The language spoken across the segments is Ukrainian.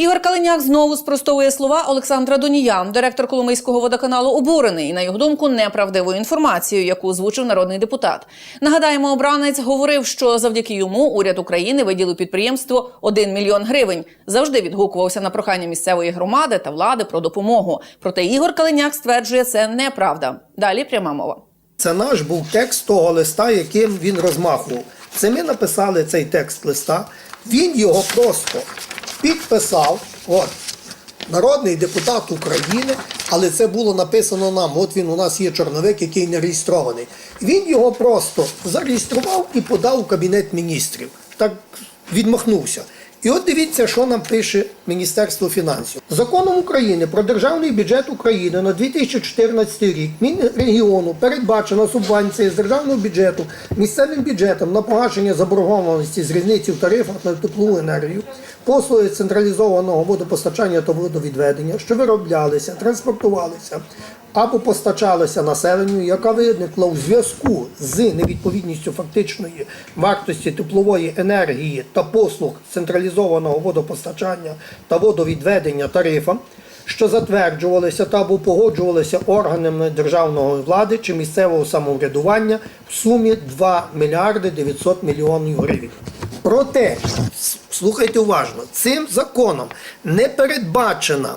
Ігор Калиняк знову спростовує слова Олександра Доніян, директор Коломийського водоканалу, обурений на його думку неправдивою інформацією, яку озвучив народний депутат. Нагадаємо, обранець говорив, що завдяки йому уряд України виділив підприємству 1 мільйон гривень. Завжди відгукувався на прохання місцевої громади та влади про допомогу. Проте Ігор Калиняк стверджує, це неправда. Далі пряма мова. Це наш був текст того листа, яким він розмахував. Це ми написали цей текст листа. Він його просто підписав. От, народний депутат України, але це було написано нам. От він у нас є чорновик, який не реєстрований. Він його просто зареєстрував і подав у кабінет міністрів. Так відмахнувся. І от дивіться, що нам пише Міністерство фінансів. Законом України про державний бюджет України на 2014 рік Мінрегіону передбачена субвенція з державного бюджету місцевим бюджетом на погашення заборгованості з різниці в тарифах на теплову енергію, послуги централізованого водопостачання та водовідведення, що вироблялися, транспортувалися або постачалися населенню, яка виникла у зв'язку з невідповідністю фактичної вартості теплової енергії та послуг централізованого водопостачання та водовідведення тарифам, що затверджувалися та або погоджувалися органами державної влади чи місцевого самоврядування в сумі 2 мільярди 900 мільйонів гривень. Проте, слухайте уважно, цим законом не передбачена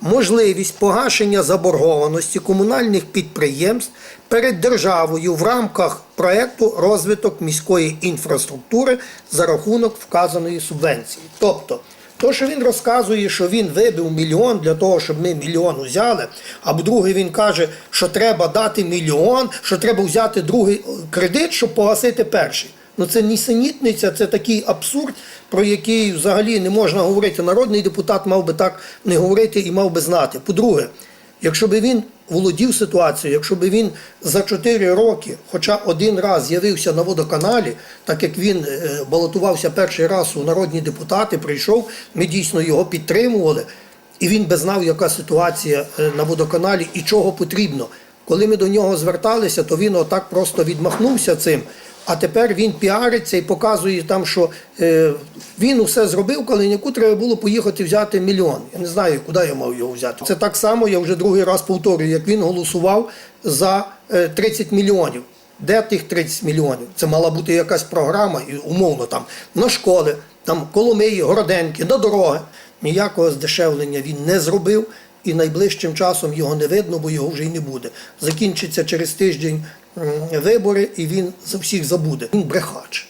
можливість погашення заборгованості комунальних підприємств перед державою в рамках проекту розвиток міської інфраструктури за рахунок вказаної субвенції. Тобто, то, що він розказує, що він вибив мільйон для того, щоб ми мільйон взяли, а другий він каже, що треба дати мільйон, що треба взяти другий кредит, щоб погасити перший. Ну це нісенітниця, це такий абсурд, про який взагалі не можна говорити. Народний депутат мав би так не говорити і мав би знати. По-друге, якщо би він володів ситуацією, якщо би він за 4 роки, хоча один раз з'явився на водоканалі, так як він е, балотувався перший раз у народні депутати, прийшов, ми дійсно його підтримували, і він би знав, яка ситуація е, на водоканалі і чого потрібно. Коли ми до нього зверталися, то він отак просто відмахнувся цим. А тепер він піариться і показує там, що е, він усе зробив, Калиняку треба було поїхати взяти мільйон. Я не знаю, куди я мав його взяти. Це так само, я вже другий раз повторюю, як він голосував за е, 30 мільйонів. Де тих 30 мільйонів? Це мала бути якась програма, умовно там на школи, там Коломиї, Городенки, на дороги. Ніякого здешевлення він не зробив. І найближчим часом його не видно, бо його вже й не буде. Закінчиться через тиждень вибори, і він за всіх забуде. Він брехач.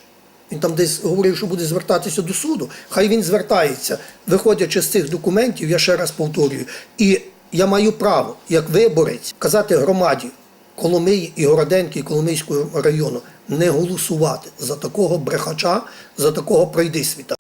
Він там десь говорив, що буде звертатися до суду. Хай він звертається, виходячи з цих документів, я ще раз повторюю. І я маю право, як виборець, казати громаді Коломиї і Городенки, і Коломийського району не голосувати за такого брехача, за такого пройдисвіта.